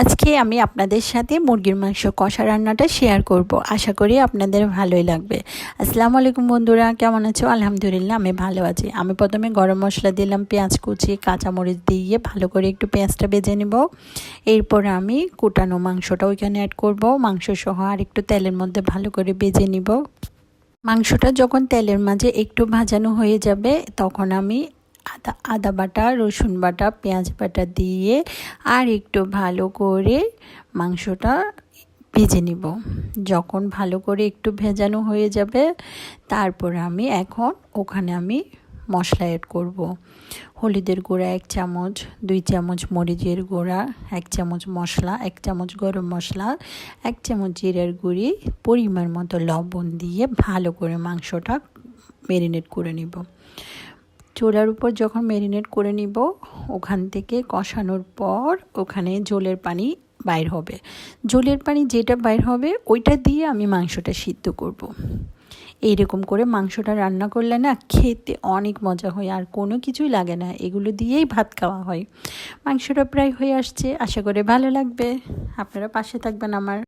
আজকে আমি আপনাদের সাথে মুরগির মাংস কষা রান্নাটা শেয়ার করব। আশা করি আপনাদের ভালোই লাগবে। আসসালামু আলাইকুম বন্ধুরা, কেমন আছো? আলহামদুলিল্লাহ, আমি ভালো আছি। আমি প্রথমে গরম মশলা দিলাম, পেঁয়াজ কুচি, কাঁচামরিচ দিয়ে ভালো করে একটু পেঁয়াজটা বেজে নেব। এরপর আমি কুটানো মাংসটা ওইখানে অ্যাড করব। মাংস সহ আর একটু তেলের মধ্যে ভালো করে বেজে নিব। মাংসটা যখন তেলের মাঝে একটু ভাজানো হয়ে যাবে, তখন আমি আদা আদা বাটা, রসুন বাটা, পেঁয়াজ বাটা দিয়ে আর একটু ভালো করে মাংসটা ভেজে নিব। যখন ভালো করে একটু ভেজানো হয়ে যাবে, তারপর আমি এখন ওখানে আমি মশলা অ্যাড করব। হলুদের গুঁড়া এক চামচ, দুই চামচ মরিচের গুঁড়া, এক চামচ মশলা, এক চামচ গরম মশলা, এক চামচ জিরার গুঁড়ি, পরিমাণ মতো লবণ দিয়ে ভালো করে মাংসটা ম্যারিনেট করে নিব। চুলার উপর যখন ম্যারিনেট করে নিব, ওখান থেকে কষানোর পর ওখানে জলের পানি বাইর হবে। জলের পানি যেটা বাইর হবে, ওইটা দিয়ে আমি মাংসটা সিদ্ধ করব। এইরকম করে মাংসটা রান্না করলে না খেতে অনেক মজা হয়, আর কোনো কিছুই লাগে না। এগুলো দিয়েই ভাত খাওয়া হয়। মাংসটা প্রায় হয়ে আসছে। আশা করে ভালো লাগবে। আপনারা পাশে থাকবেন আমার